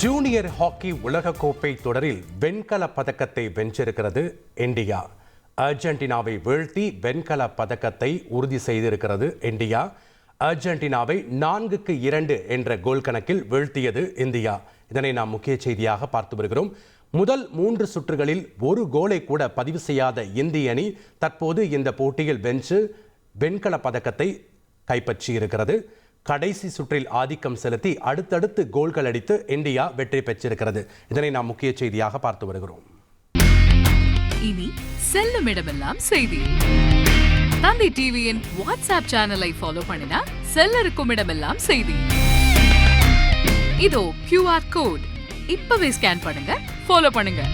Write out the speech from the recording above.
Junior hockey உலகக்கோப்பை தொடரில் வெண்கல பதக்கத்தை வென்றிருக்கிறது இந்தியா. அர்ஜென்டினாவை வீழ்த்தி வெண்கல பதக்கத்தை உறுதி செய்திருக்கிறது இந்தியா. அர்ஜென்டினாவை நான்குக்கு இரண்டு என்ற கோல் கணக்கில் வீழ்த்தியது இந்தியா. இதனை நாம் முக்கிய செய்தியாக பார்த்து வருகிறோம். முதல் மூன்று சுற்றுகளில் ஒரு கோலை கூட பதிவு செய்யாத இந்திய அணி தற்போது இந்த போட்டியில் வென்று வெண்கல பதக்கத்தை கைப்பற்றியிருக்கிறது. கடைசி சுற்றில் ஆதிக்கம் செலுத்தி அடுத்தடுத்து கோல்கள் அடித்து இந்தியா வெற்றி பெற்றிருக்கிறது. இதனை நாம் முக்கிய செய்தியாக பார்த்து வருகிறோம். இனி செல்லும் இடமெல்லாம் செய்தி. தந்தை டிவியின் வாட்ஸ்அப் சேனலை ஃபாலோ பண்ணினா செல்ல இருக்கும் இடமெல்லாம் செய்தி. இதோ கியூஆர் கோட் இப்பவே ஸ்கேன் பண்ணுங்க ஃபாலோ பண்ணுங்க.